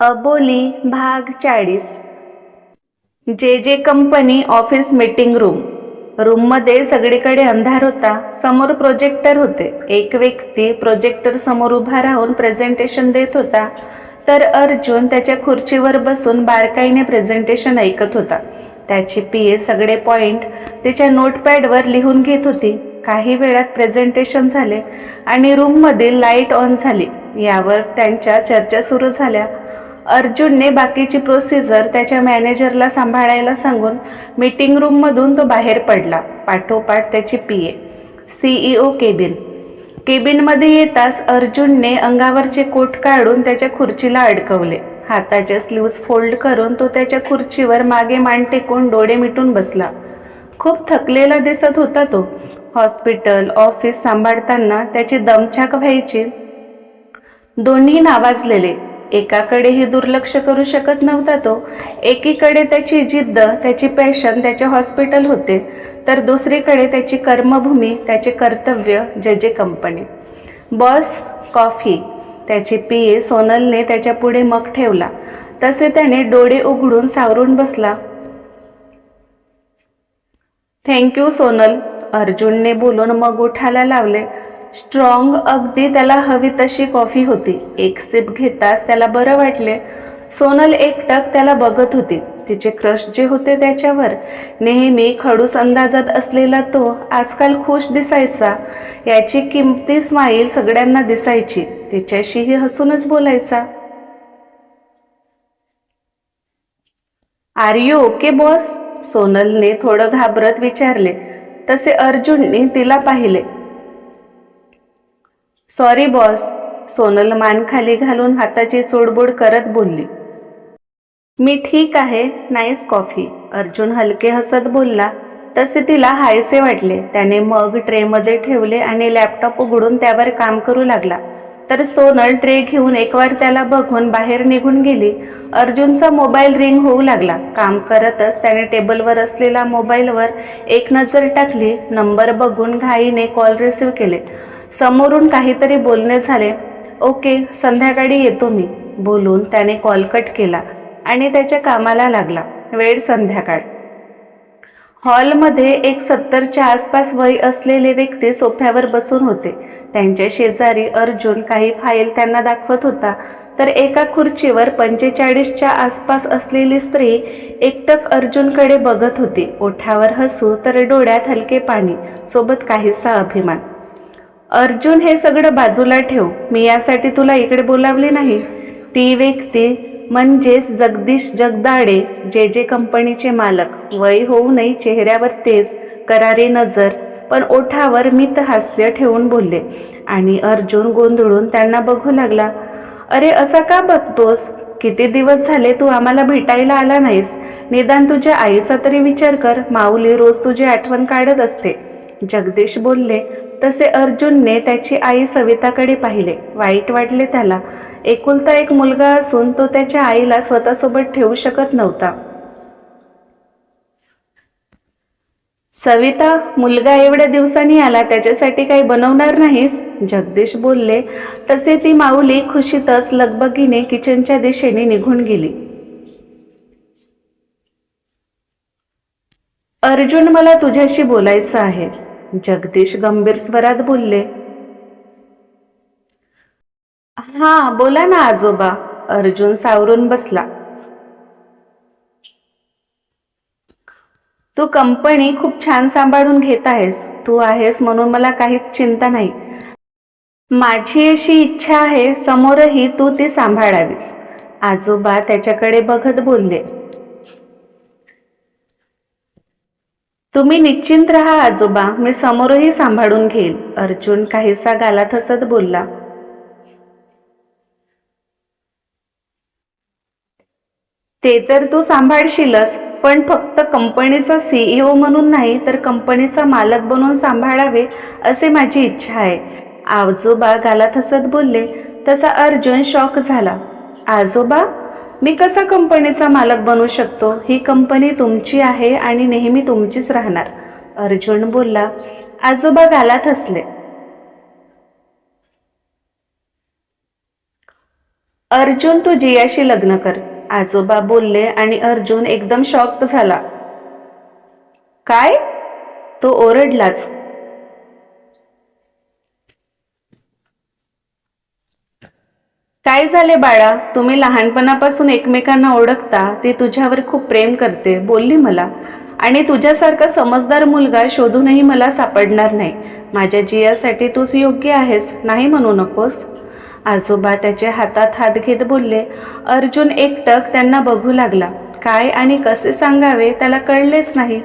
अबोली भाग चाळीस. जे जे कंपनी ऑफिस मीटिंग रूम रूममध्ये सगळीकडे अंधार होता समोर प्रोजेक्टर होते. एक व्यक्ती प्रोजेक्टर समोर उभा राहून प्रेझेंटेशन देत होता. तर अर्जुन त्याच्या खुर्चीवर बसून बारकाईने प्रेझेंटेशन ऐकत होता. त्याची पी ए सगळे पॉइंट तिच्या नोटपॅडवर लिहून घेत होती. काही वेळात प्रेझेंटेशन झाले आणि रूममधील लाइट ऑन झाली. यावर त्यांच्या चर्चा सुरू झाल्या. अर्जुनने बाकीची प्रोसिजर त्याच्या मॅनेजरला सांभाळायला सांगून मीटिंग रूममधून तो बाहेर पडला. पाठोपाठ त्याची पी ए सीईओ केबिन केबिनमध्ये येताच अर्जुनने अंगावरचे कोट काढून त्याच्या खुर्चीला अडकवले. हाताच्या स्लीव्ज फोल्ड करून तो त्याच्या खुर्चीवर मागे मान टेकून डोळे मिटून बसला. खूप थकलेला दिसत होता तो. हॉस्पिटल ऑफिस सांभाळताना त्याची दमछाक व्हायची. दोन्ही नावाजलेले. एकाकडेही दुर्लक्ष करू शकत नव्हता तो. एकीकडे त्याची जिद्द त्याची पॅशन त्याचे हॉस्पिटल होते तर दुसरीकडे त्याची कर्मभूमी त्याचे कर्तव्य जजे कंपनी. Boss coffee. त्याची पी सोनलने त्याच्या पुढे मग ठेवला. तसे त्याने डोळे उघडून सावरून बसला. थँक्यू सोनल अर्जुनने बोलून मग उठायला लावले. स्ट्रॉंग. अगदी त्याला हवी तशी कॉफी होती. एक सिप घेताच त्याला बरं वाटले. सोनल एकटक त्याला बघत होती. तिचे क्रश जे होते त्याच्यावर. नेहमी खडूस अंदाजात असलेला तो आजकाल खुश दिसायचा. याची किमती स्माईल सगळ्यांना दिसायची. तिच्याशीही हसूनच बोलायचा. आर यू ओके बॉस सोनलने थोडं घाबरत विचारले. तसे अर्जुनने तिला पाहिले. सॉरी बॉस सोनल मान खाली घालून हाताची चोडबोड करत बोलली. मी ठीक आहे नाईस कॉफी. अर्जुन हलके हसत बोलला. तसे तिला हायसे वाटले. त्याने मग ट्रेमध्ये ठेवले आणि लॅपटॉप उघडून त्यावर काम करू लागला. तर सोनल ट्रे घेऊन एकवार त्याला बघून बाहेर निघून गेली. अर्जुनचा मोबाईल रिंग होऊ लागला. काम करतच त्याने टेबलवर असलेला मोबाईलवर एक नजर टाकली. नंबर बघून घाईने कॉल रिसीव्ह केले. समोरून काहीतरी बोलणे झाले. ओके संध्याकाळी येतो मी बोलून त्याने कॉल कट केला आणि त्याच्या कामाला लागला. वेळ संध्याकाळ. हॉलमध्ये एक सत्तरच्या आसपास वय असलेले व्यक्ती सोफ्यावर बसून होते. त्यांच्या शेजारी अर्जुन काही फाईल त्यांना दाखवत होता. तर एका खुर्चीवर पंचेचाळीसच्या आसपास असलेली स्त्री एकटक अर्जुनकडे बघत होती. ओठावर हसू तर डोळ्यात हलके पाणी सोबत काहीसा अभिमान. अर्जुन हे सगळं बाजूला ठेव. मी यासाठी तुला इकडे बोलावले नाही. ती व्यक्ती म्हणजेच जगदीश जगदाडे जे जे कंपनीचे मालक. वय होऊनही चेहऱ्यावर तेज करारी नजर पण ओठावर मित हास्य ठेवून बोलले. आणि अर्जुन गोंधळून त्यांना बघू लागला. अरे असा का बघतोस? किती दिवस झाले तू आम्हाला भेटायला आला नाहीस. निदान तुझ्या आईचा तरी विचार कर. माऊली रोज तुझी आठवण काढत असते. जगदीश बोलले तसे अर्जुनने त्याची आई सविताकडे पाहिले. वाईट वाटले त्याला. एकुलता एक मुलगा असून तो त्याच्या आईला स्वतःसोबत ठेवू शकत नव्हता. सविता मुलगा एवढ्या दिवसांनी आला त्याच्यासाठी काही बनवणार नाहीस? जगदीश बोलले तसे ती माऊली खुशीतच लगबगीने किचनच्या दिशेने निघून गेली. अर्जुन मला तुझ्याशी बोलायचं आहे. जगदीश गंभीर स्वरात बोलले. हा बोला ना आजोबा. अर्जुन सावरून बसला. तू कंपनी खूप छान सांभाळून घेत आहेस. तू आहेस म्हणून मला काहीच चिंता नाही. माझी अशी इच्छा आहे समोरही तू ती सांभाळावीस. आजोबा त्याच्याकडे बघत बोलले. तुम्ही निश्चिंत राहा आजोबा. मी समोरही सांभाळून घेईल अर्जुन काहीसा गालात हसत बोलला. ते तर तू सांभाळशीलच पण फक्त कंपनीचा सीईओ म्हणून नाही तर कंपनीचा मालक बनून सांभाळावे असे माझी इच्छा आहे. आजोबा गालात हसत बोलले. तसा अर्जुन शॉक झाला. आजोबा मी कसा कंपनीचा मालक बनू शकतो? ही कंपनी तुमची आहे आणि नेहमी तुमचीच राहणार. अर्जुन बोलला आजोबा गालात हसले. अर्जुन तू जियाशी लग्न कर. आजोबा बोलले आणि अर्जुन एकदम शॉक झाला. काय? तो ओरडलाच काय झाले बाळा? तुम्ही लहानपणापासून एकमेकांना ओळखता ती तुझ्यावर खूप प्रेम करते. बोलली मला. आणि तुझ्यासारखा समजदार मुलगा शोधूनही मला सापडणार नाही. माझ्या जियासाठी तूच योग्य आहेस नाही म्हणू नकोस. आजोबा त्याच्या हातात हात घेत बोलले. अर्जुन एकटक त्यांना बघू लागला. काय आणि कसे सांगावे त्याला कळलेच नाही.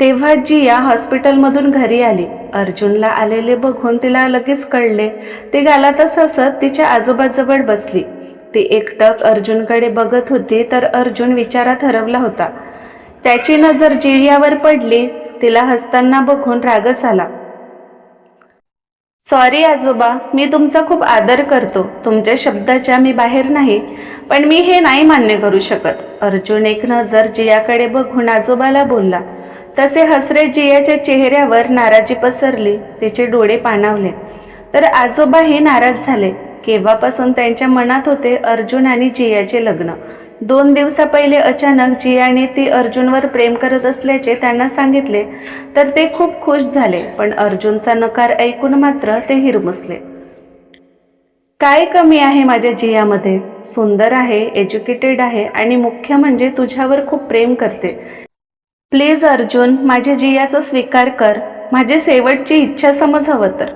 तेव्हा जिया हॉस्पिटलमधून घरी आली अर्जुनला आलेले बघून तिला लगेच कळले. ते गालातच हसत तिच्या आजोबाजवळ बसली. ती एकटक अर्जुनकडे बघत होती तर अर्जुन विचारात हरवला होता. त्याची नजर जियावर पडली. तिला हसताना बघून रागस आला. सॉरी आजोबा मी तुमचा खूप आदर करतो. तुमच्या शब्दाच्या मी बाहेर नाही पण मी हे नाही मान्य करू शकत. अर्जुन एक नजर जियाकडे बघून आजोबाला बोलला. तसे हसरे जियाच्या चेहऱ्यावर नाराजी पसरली. तिचे डोळे पाणावले. तर आजोबाही नाराज झाले. केव्हापासून त्यांच्या मनात होते अर्जुन आणि जियाचे लग्न? दोन दिवसा पहिले अचानक जियाने ती अर्जुनवर प्रेम करत असल्याचे त्यांना सांगितले तर ते खूप खुश झाले पण अर्जुनचा नकार ऐकून मात्र ते हिरमुसले. काय कमी आहे माझ्या जियामध्ये? सुंदर आहे एज्युकेटेड आहे आणि मुख्य म्हणजे तुझ्यावर खूप प्रेम करते. प्लीज अर्जुन माझ्या जियाचा स्वीकार कर. माझी शेवटची इच्छा समज हवं तर.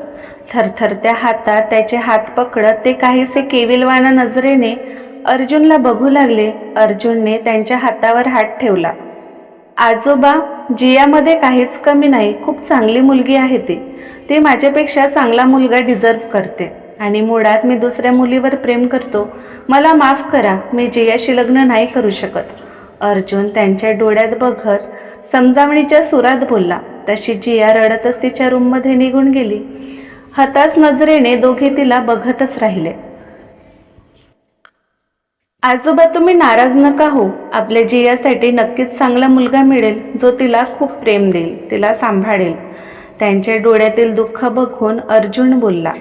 थरथरत्या हातात त्याचे हात पकडत ते काहीसे केविलवाना नजरेने अर्जुनला बघू लागले. अर्जुनने त्यांच्या हातावर हात ठेवला. आजोबा जियामध्ये काहीच कमी नाही. खूप चांगली मुलगी आहे ती. ती माझ्यापेक्षा चांगला मुलगा डिझर्व करते. आणि मुळात मी दुसऱ्या मुलीवर प्रेम करतो. मला माफ करा. मी जियाशी लग्न नाही करू शकत. अर्जुन त्यांच्या डोळ्यात बघत समजावणीच्या सुरात बोलला. तशी जिया रडतच तिच्या रूममध्ये निघून गेली. हताश नजरेने दोघे तिला बघतच राहिले. आजोबा तुम्ही नाराज नका हो आपल्या जियासाठी नक्कीच चांगला मुलगा मिळेल जो तिला खूप प्रेम देईल तिला सांभाळेल. त्यांच्या डोळ्यातील दुःख बघून अर्जुन बोलला.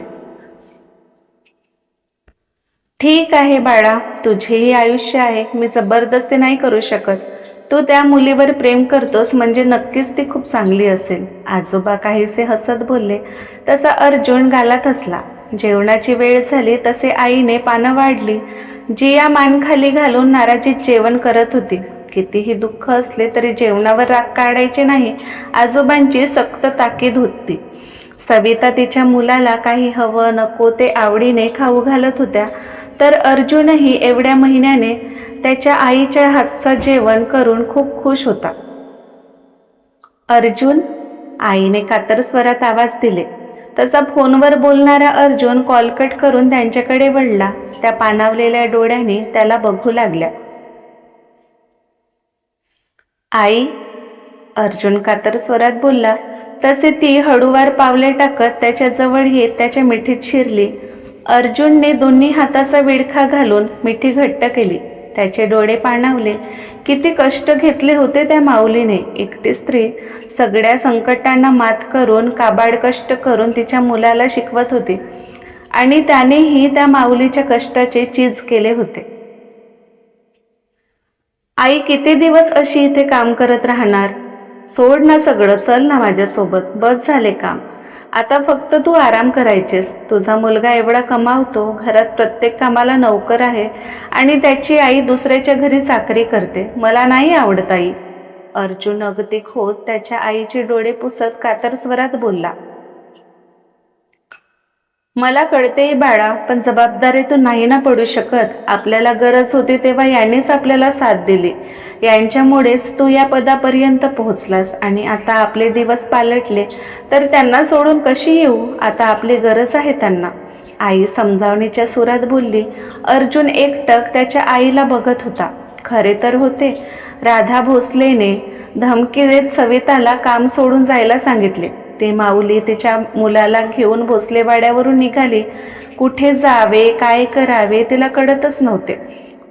ठीक आहे बाळा तुझेही आयुष्य आहे मी जबरदस्ती नाही करू शकत. तू त्या मुलीवर प्रेम करतोस म्हणजे नक्कीच ती खूप चांगली असेल. आजोबा काहीसे हसत बोलले तसा अर्जुन घालत असला जेवणाची वेळ झाली तसे आईने पानं वाढली. जिया मान खाली घालून नाराजीत जेवण करत होती. कितीही दुःख असले तरी जेवणावर राग काढायचे नाही आजोबांची सक्त ताकीद होती. सविता तिच्या मुलाला काही हवं नको ते आवडीने खाऊ घालत होत्या. तर अर्जुनही एवढ्या महिन्याने त्याच्या आईच्या हातचं जेवण करून खूप खुश होता. अर्जुन आईने कातर स्वरात आवाज दिले. तसा फोनवर बोलणारा अर्जुन कॉलकट करून त्यांच्याकडे वळला. त्या पानावलेल्या डोळ्याने त्याला बघू लागल्या. आई अर्जुन कातर स्वरात बोलला. तसे ती हळूवार पावले टाकत त्याच्याजवळ येत त्याच्या मिठीत शिरली. अर्जुनने दोन्ही हाताचा विडखा घालून मिठी घट्ट केली. त्याचे डोळे पाणावले. किती कष्ट घेतले होते त्या माऊलीने. एकटी स्त्री सगळ्या संकटांना मात करून काबाड कष्ट करून तिच्या मुलाला शिकवत होती आणि त्यानेही त्या माऊलीच्या कष्टाचे चीज केले होते. आई किती दिवस अशी इथे काम करत राहणार? सोड ना सगळं चल ना माझ्यासोबत. बस झाले काम. आता फक्त तू आराम करायचेस. तुझा मुलगा एवढा कमावतो घरात प्रत्येक कामाला नौकर आहे आणि त्याची आई दुसऱ्याच्या घरी साखरी करते. मला नाही आवडत आई. अर्जुन अगदी खोत त्याच्या आईचे डोळे पुसत कातर स्वरात बोलला. मला कळतेही बाळा पण जबाबदारीतून नाही ना पडू शकत. आपल्याला गरज होती तेव्हा यांनीच आपल्याला साथ दिली. यांच्यामुळेच तू या पदापर्यंत पोहोचलास आणि आता आपले दिवस पालटले तर त्यांना सोडून कशी येऊ? आता आपली गरज आहे त्यांना. आई समजावणीच्या सुरात बोलली अर्जुन एकटक त्याच्या आईला बघत होता. खरे तर होते. राधा भोसलेने धमकी देत सविताला काम सोडून जायला सांगितले. ते माऊली तिच्या मुलाला घेऊन भोसलेवाड्यावरून निघाली. कुठे जावे काय करावे तिला कळतच नव्हते.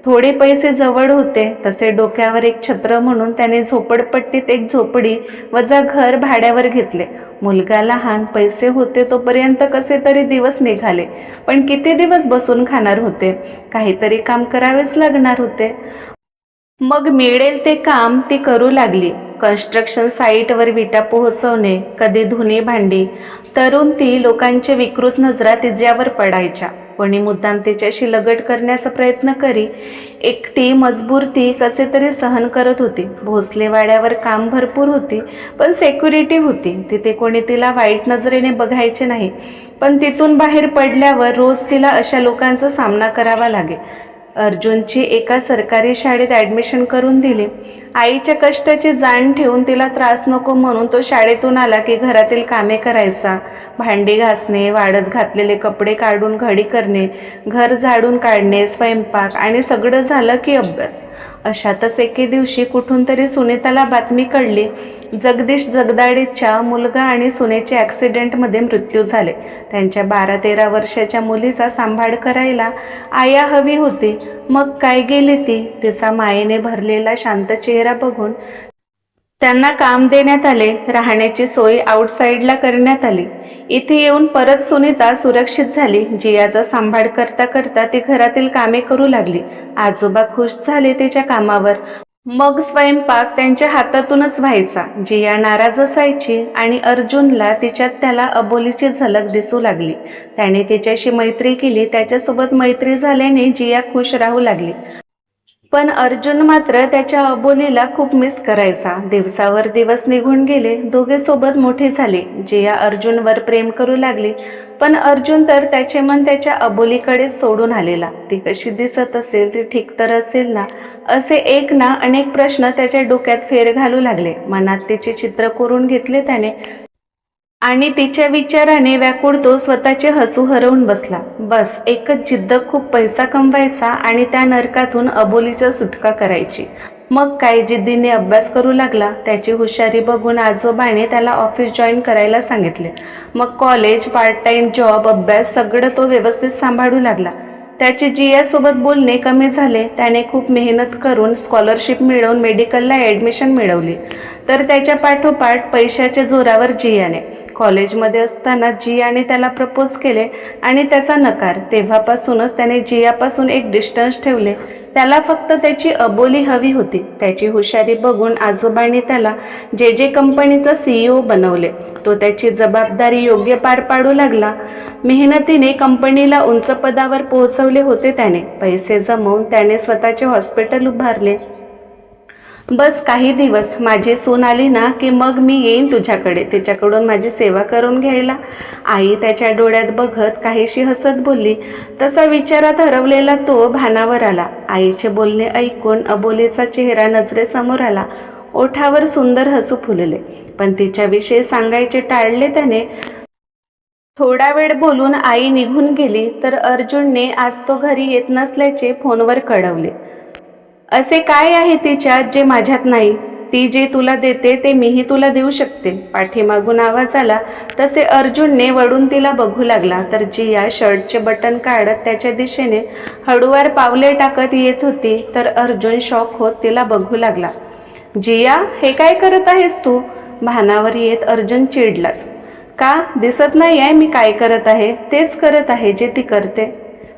थोडे पैसे जवळ होते तसे डोक्यावर एक छत्र म्हणून त्याने झोपडपट्टीत एक झोपडी वजा घर भाड्यावर घेतले. मुलगा लहान पैसे होते तोपर्यंत कसे तरी दिवस निघाले पण किती दिवस बसून खाणार होते? काहीतरी काम करावेच लागणार होते. मग मिळेल ते काम ती करू लागली. कन्स्ट्रक्शन साईटवर विटा पोहोचवणे कधी धुणी भांडी. तरुण ती लोकांच्या विकृत नजरा तिच्यावर पडायच्या. कोणी मुद्दाम तिच्याशी लगट करण्याचा प्रयत्न करी एकटी मजबूर ती कसे तरी सहन करत होती. भोसलेवाड्यावर काम भरपूर होती पण सेक्युरिटी होती. तिथे कोणी तिला वाईट नजरेने बघायचे नाही. पण तिथून बाहेर पडल्यावर रोज तिला अशा लोकांचा सामना करावा लागे. अर्जुनची एका सरकारी शाळेत ॲडमिशन करून दिली. आईच्या कष्टाची जाण ठेवून तिला त्रास नको म्हणून तो शाळेतून आला की घरातील कामे करायचा. भांडी घासणे वाढत घातलेले कपडे काढून घडी करणे घर झाडून काढणे स्वयंपाक आणि सगळं झालं की अभ्यास. अशातच एके दिवशी कुठून तरी सुनेताला बातमी कळली जगदीश जगदाळेच्या मुलगा आणि सुनेचे ॲक्सिडेंटमध्ये मृत्यू झाले. त्यांच्या बारा तेरा वर्षाच्या मुलीचा सांभाळ करायला आया हवी होती. मग काय गेली ती? तिचा मायेने भरलेला शांत चेहरा बघून त्यांना काम देण्यात आले राहण्याची सोय आउटसाईडला करण्यात आली. इथे येऊन परत सुनीता सुरक्षित झाली. जियाचा सांभाळ करता करता ती घरातील कामे करू लागली. आजोबा खुश झाले तिच्या कामावर. मग स्वयंपाक त्यांच्या हातातूनच व्हायचा. जिया नाराज असायची आणि अर्जुनला तिच्यात त्याला अबोलीची झलक दिसू लागली. त्याने तिच्याशी मैत्री केली. त्याच्यासोबत मैत्री झाल्याने जिया खुश राहू लागली. पण अर्जुन मात्र त्याच्या अबोलीला खूप मिस करायचा. दिवसावर दिवस निघून गेले. दोघे सोबत मोठे झाले जिया अर्जुनवर प्रेम करू लागली. पण अर्जुन तर त्याचे मन त्याच्या अबोलीकडे सोडून आलेला. ती कशी दिसत असेल ती ठीक तर असेल ना? असे एक ना अनेक प्रश्न त्याच्या डोक्यात फेर घालू लागले. मनात तिचे चित्र कोरून घेतले त्याने. आणि तिच्या विचाराने व्याकुळ तो स्वतःचे हसू हरवून बसला. बस एकच जिद्द खूप पैसा कमवायचा आणि त्या नरकातून अबोलीचा सुटका करायची. मग काय जिद्दीने अभ्यास करू लागला? त्याची हुशारी बघून आजोबाने त्याला ऑफिस जॉईन करायला सांगितले. मग कॉलेज पार्ट टाइम जॉब अभ्यास सगळं तो व्यवस्थित सांभाळू लागला. त्याचे जियासोबत बोलणे कमी झाले. त्याने खूप मेहनत करून स्कॉलरशिप मिळवून मेडिकलला ॲडमिशन मिळवली. तर त्याच्या पाठोपाठ पैशाच्या जोरावर जियाने कॉलेजमध्ये असताना जियाने त्याला प्रपोज केले आणि त्याचा नकार. तेव्हापासूनच त्याने जियापासून एक डिस्टन्स ठेवले. त्याला फक्त त्याची अबोली हवी होती. त्याची हुशारी बघून आजोबांनी त्याला जे जे कंपनीचा सीईओ बनवले तो त्याची जबाबदारी योग्य पार पाडू लागला. मेहनतीने कंपनीला उंच पदावर पोहोचवले होते त्याने. पैसे जमवून त्याने स्वतःचे हॉस्पिटल उभारले. बस काही दिवस माझी सून आली ना की मग मी येईन तुझ्याकडे. तिच्याकडून माझी सेवा करून घ्यायला. आई त्याच्या डोळ्यात बघत काहीशी हसत बोलली. तसा विचारात हरवलेला तो भानावर आला. आईचे बोलणे ऐकून अबोलेचा चेहरा नजरेसमोर आला. ओठावर सुंदर हसू फुलले. पण तिच्याविषयी सांगायचे टाळले त्याने. थोडा वेळ बोलून आई निघून गेली तर अर्जुनने आज तो घरी येत नसल्याचे फोनवर कळवले. असे काय आहे तिच्यात जे माझ्यात नाही? ती जे तुला देते ते मीही तुला देऊ शकते. पाठीमागून आवाज आला तसे अर्जुनने वडून तिला बघू लागला. तर जिया शर्टचे बटन काढत त्याच्या दिशेने हळूवार पावले टाकत येत होती तर अर्जुन शॉक होत तिला बघू लागला. जिया हे काय करत आहेस तू? भानावर येत अर्जुन चिडलाच. का? दिसत नाही आहे मी काय करत आहे. तेच करत आहे जे ती करते.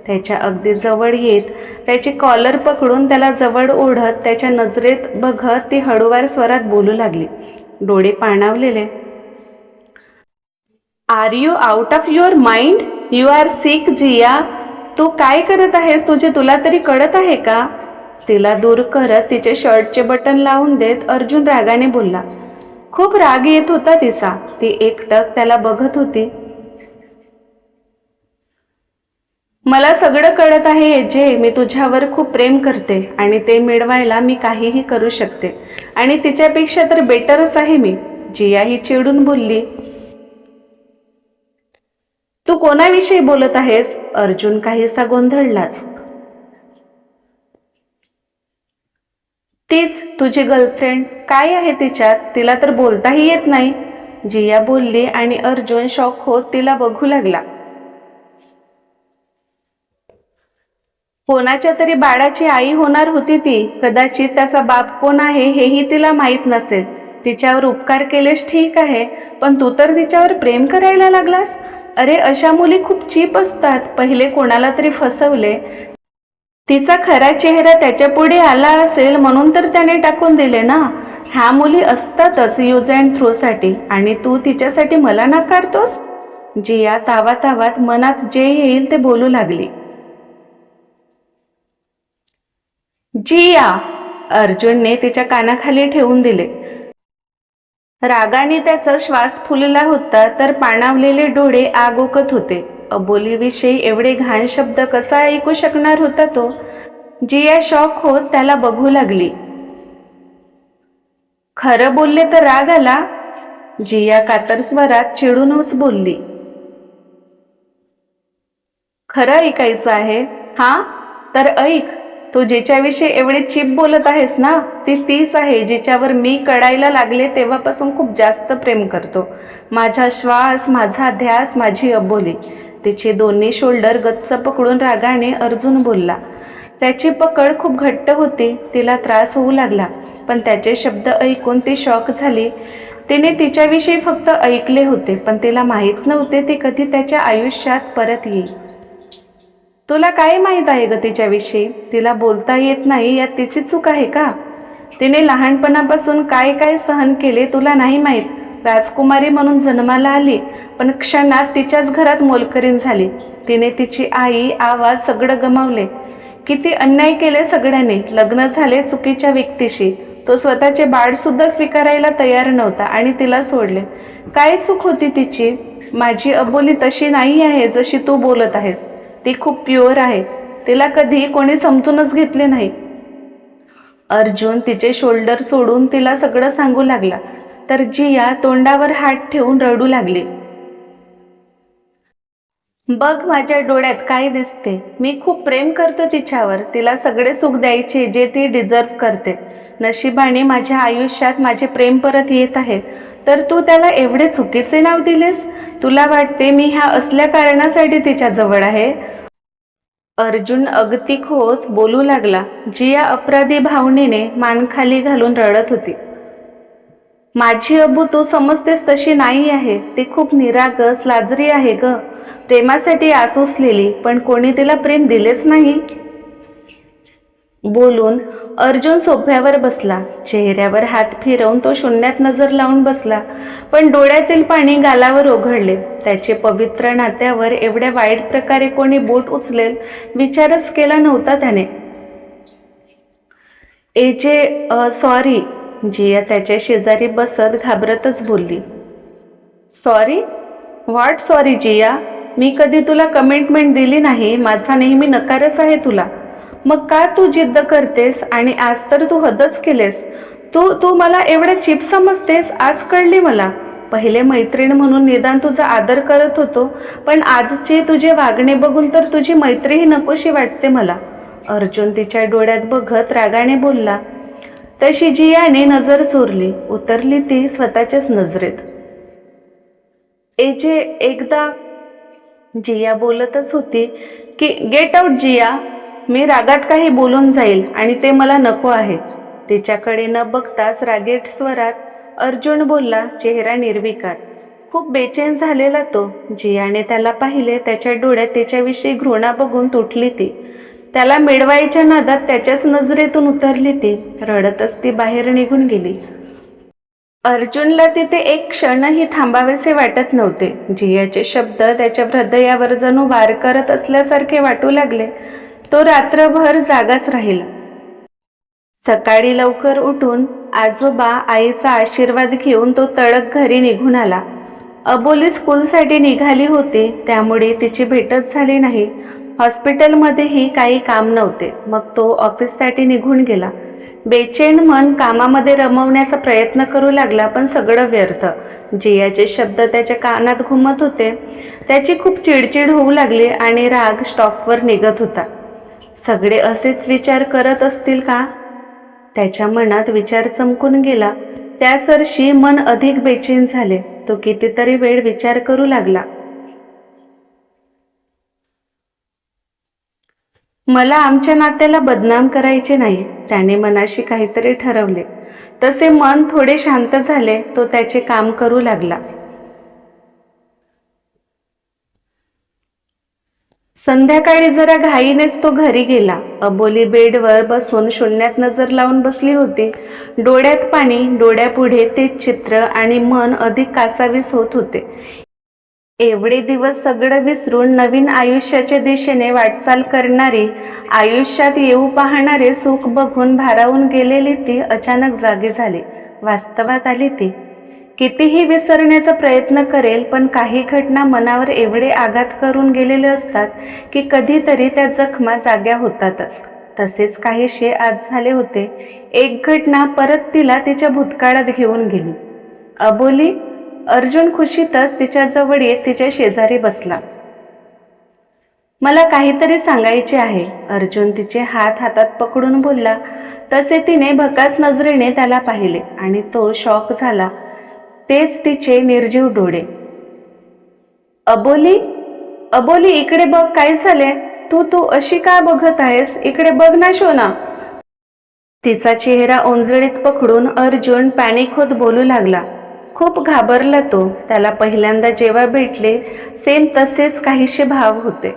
त्याच्या अगदी जवळ येत त्याची कॉलर पकडून त्याला जवळ ओढत त्याच्या नजरेत बघत ती हळूवार स्वरात बोलू लागली. डोळे पाणावलेले. Are you out of your mind you are sick Jiya. तू काय करत आहेस? तुझे तुला तरी कळत आहे का? तिला दूर करत तिचे शर्टचे बटन लावून देत अर्जुन रागाने बोलला. खूप राग येत होता तिचा. ती एकटक त्याला बघत होती. मला सगळं कळत आहे जे मी तुझ्यावर खूप प्रेम करते आणि ते मिळवायला मी काहीही करू शकते. आणि तिच्यापेक्षा तर बेटरच आहे मी जिया ही चिडून बोलली. तू कोणाविषयी बोलत आहेस? अर्जुन काहीसा गोंधळलाच. तीच तुझी गर्लफ्रेंड काय आहे तिच्यात? तिला तर बोलताही येत नाही. जिया बोलली आणि अर्जुन शॉक होत तिला बघू लागला. कोणाच्या तरी बाळाची आई होणार होती ती कदाचित त्याचा बाप कोण आहे हेही तिला माहीत नसेल. तिच्यावर उपकार केलेस ठीक आहे पण तू तर तिच्यावर प्रेम करायला लागलास? अरे अशा मुली खूप चीप असतात पहिले कोणाला तरी फसवले. तिचा खरा चेहरा त्याच्या पुढे आला असेल म्हणून तर त्याने टाकून दिले ना? ह्या मुली असतातच यूज अँड थ्रोसाठी आणि तू तिच्यासाठी मला नाकारतोस? जिया तावा तावात मनात जे येईल ते बोलू लागली. जिया अर्जुनने तिच्या कानाखाली ठेवून दिले. रागाने त्याचा श्वास फुलला होता तर पाणावलेले डोळे आग ओकत होते. अबोलीविषयी एवढे घाण शब्द कसा ऐकू शकणार होता तो? जिया शॉक होत त्याला बघू लागली. खरं बोलले तर राग आला? जिया कातर स्वरात चिडूनच बोलली. खरं ऐकायचं आहे. हा तर ऐक. तू ज्याच्याविषयी एवढे चिप बोलत आहेस ना ती तीच आहे जिच्यावर मी कडायला लागले तेव्हापासून खूप जास्त प्रेम करतो. माझा श्वास माझा ध्यास माझी अबोली. तिचे दोन्ही शोल्डर गच्च पकडून रागाने अर्जुन बोलला. त्याची पकड खूप घट्ट होती तिला त्रास होऊ लागला पण त्याचे शब्द ऐकून ती शॉक झाली. तिने तिच्याविषयी फक्त ऐकले होते पण तिला माहीत नव्हते ती कधी त्याच्या आयुष्यात परत येईल. तुला काय माहीत आहे ग तिच्याविषयी? तिला बोलता येत नाही यात तिची चूक आहे का? तिने लहानपणापासून काय काय सहन केले तुला नाही माहीत. राजकुमारी म्हणून जन्माला आली पण क्षणात तिच्याच घरात मोलकरीण झाली. तिने तिची आई आवाज सगळं गमावले. किती अन्याय केले सगळ्याने लग्न झाले चुकीच्या व्यक्तीशी. तो स्वतःचे बाळसुद्धा स्वीकारायला तयार नव्हता आणि तिला सोडले. काय चूक होती तिची? माझी अबोली तशी नाही आहे जशी तू बोलत आहेस. ती खूप प्युअर आहे. तिला कधी कोणी समजूनच घेतले नाही. अर्जुन तिचे शोल्डर सोडून तिला सगळं सांगू लागला तर जिया तोंडावर हात ठेवून रडू लागली. बघ माझ्या डोळ्यात काय दिसते. मी खूप प्रेम करतो तिच्यावर. तिला सगळे सुख द्यायचे जे ती डिझर्व करते. नशिबाने माझ्या आयुष्यात माझे प्रेम परत येत आहे. तर तू त्याला एवढे चुकीचे नाव दिलेस? तुला वाटते मी ह्या असल्या कारणासाठी तिच्याजवळ आहे? अर्जुन अगतिक होत बोलू लागला जिया अपराधी भावनेने मानखाली घालून रडत होती. माझी अबू तू समजतेस तशी नाही आहे ती खूप निरागस लाजरी आहे ग. प्रेमासाठी आसोसलेली पण कोणी तिला प्रेम दिलेच नाही? बोलून अर्जुन सोफ्यावर बसला. चेहऱ्यावर हात फिरवून तो शून्यात नजर लावून बसला. पण डोळ्यातील पाणी गालावर ओघळले. त्याचे पवित्र नात्यावर एवढ्या वाईट प्रकारे कोणी बोट उचलेल विचारच केला नव्हता त्याने. एजे सॉरी जिया त्याच्या शेजारी बसत घाबरतच बोलली. सॉरी? What sorry Jiya? मी कधी तुला कमिटमेंट दिली नाही. माझा नेहमी नकारच आहे तुला. मग का तू जिद्द करतेस आणि आज तर तू हदच केलेस? तू तू मला एवढं चिप समजतेस आज कळली मला. पहिले मैत्रीण म्हणून निदान तुझा आदर करत होतो पण आजचे तुझे वागणे बघून तर तुझी मैत्रीही नकोशी वाटते मला. अर्जुन तिच्या डोळ्यात बघत रागाने बोलला तशी जियाने नजर चोरली उतरली ती स्वतःच्याच नजरेत. एजे एकदा जिया बोलतच होती की गेट आउट जिया. मी रागात काही बोलून जाईल आणि ते मला नको आहे. तिच्याकडे न बघताच रागेट स्वरात अर्जुन बोलला चेहरा निर्विकार. खूप बेचैन झालेला तो. जियाने त्याला पाहिले त्याच्या डोळ्यात त्याच्याविषयी घृणा बघून तुटली ती. त्याला मिळवायच्या नादात त्याच्याच नजरेतून उतरली ती. रडतच ती बाहेर निघून गेली. अर्जुनला तिथे एक क्षणही थांबावेसे वाटत नव्हते. जियाचे शब्द त्याच्या हृदयावर जणू वार करत असल्यासारखे वाटू लागले. तो रात्रभर जागाच राहिला. सकाळी लवकर उठून आजोबा आईचा आशीर्वाद घेऊन तो तडक घरी निघून आला. अबोली स्कूलसाठी निघाली होती त्यामुळे तिची भेटच झाली नाही. हॉस्पिटलमध्येही काही काम नव्हते मग तो ऑफिससाठी निघून गेला. बेचैन मन कामामध्ये रमवण्याचा प्रयत्न करू लागला पण सगळं व्यर्थ. जियाचे शब्द त्याच्या कानात घुमत होते. त्याची खूप चिडचिड होऊ लागली आणि राग स्टॉपवर निघत होता. सगळे असेच विचार करत असतील का? त्याच्या मनात विचार चमकून गेला. त्या सरशी मन अधिक बेचैन झाले. तो कितीतरी वेळ विचार करू लागला. मला आमच्या नात्याला बदनाम करायचे नाही त्याने मनाशी काहीतरी ठरवले. तसे मन थोडे शांत झाले तो त्याचे काम करू लागला. संध्याकाळी जरा घाईनेच तो घरी गेला. अबोली बेडवर बसून शून्यात नजर लावून बसली होती. डोळ्यात पाणी डोळ्यापुढे ते चित्र आणि मन अधिक कासावीस होत होते. एवढे दिवस सगळं विसरून नवीन आयुष्याच्या दिशेने वाटचाल करणारी आयुष्यात येऊ पाहणारे सुख बघून भारावून गेलेली ती अचानक जागी झाली. वास्तवात आली ती. कितीही विसरण्याचा प्रयत्न करेल पण काही घटना मनावर एवढे आघात करून गेलेले असतात की कधीतरी त्या जखमा जाग्या होतातच. तसेच काहीशे आज झाले होते. एक घटना परत तिला तिच्या भूतकाळात घेऊन गेली. अबोली अर्जुन खुशीतच तिच्याजवळ येत तिच्या शेजारी बसला. मला काहीतरी सांगायचे आहे. अर्जुन तिचे हात हातात पकडून बोलला. तसे तिने भकास नजरेने त्याला पाहिले आणि तो शॉक झाला. तेच तिचे निर्जीव डोळे. अबोली अबोली इकडे बघ काय झाले तू तू अशी का बघत आहेस? इकडे बघ ना शोना. तिचा चेहरा ओंजळीत पकडून अर्जुन पॅनिक होत बोलू लागला. खूप घाबरला तो. त्याला पहिल्यांदा जेव्हा भेटले सेम तसेच काहीसे भाव होते.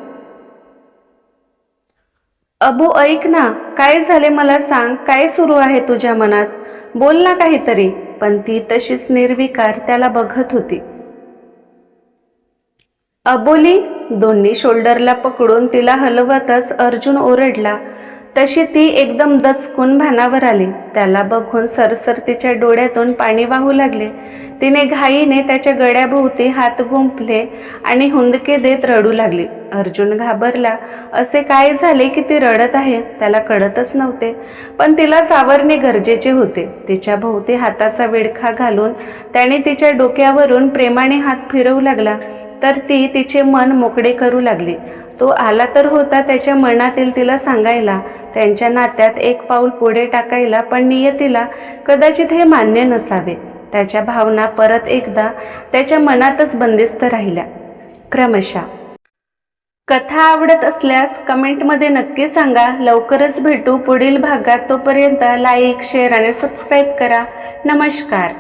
अबू ऐक ना काय झाले मला सांग? काय सुरू आहे तुझ्या मनात? बोल ना काहीतरी. पण ती तशीच निर्विकार त्याला बघत होती. अबोली दोन्ही शोल्डरला पकडून तिला हलवतच अर्जुन ओरडला तशी ती एकदम दचकून भानावर आली. त्याला बघून सरसर तिच्या डोळ्यातून पाणी वाहू लागले. तिने घाईने त्याच्या गळ्याभोवती हात गुंपले आणि हुंदके देत रडू लागली. अर्जुन घाबरला. असे काय झाले की ती रडत आहे? त्याला कळतच नव्हते. पण तिला सावरणे गरजेचे होते. तिच्या भोवती हाताचा विडखा घालून त्याने तिच्या डोक्यावरून प्रेमाने हात फिरवू लागला. तर ती तिचे मन मोकळे करू लागली. तो आला तर होता त्याच्या मनातील तिला सांगायला त्यांच्या नात्यात एक पाऊल पुढे टाकायला पण नियतीला कदाचित हे मान्य नसावे. त्याच्या भावना परत एकदा त्याच्या मनातच बंदिस्त राहिल्या. क्रमशः. कथा आवडत असल्यास कमेंटमध्ये नक्की सांगा. लवकरच भेटू पुढील भागात. तोपर्यंत लाईक शेअर आणि सबस्क्राईब करा. नमस्कार.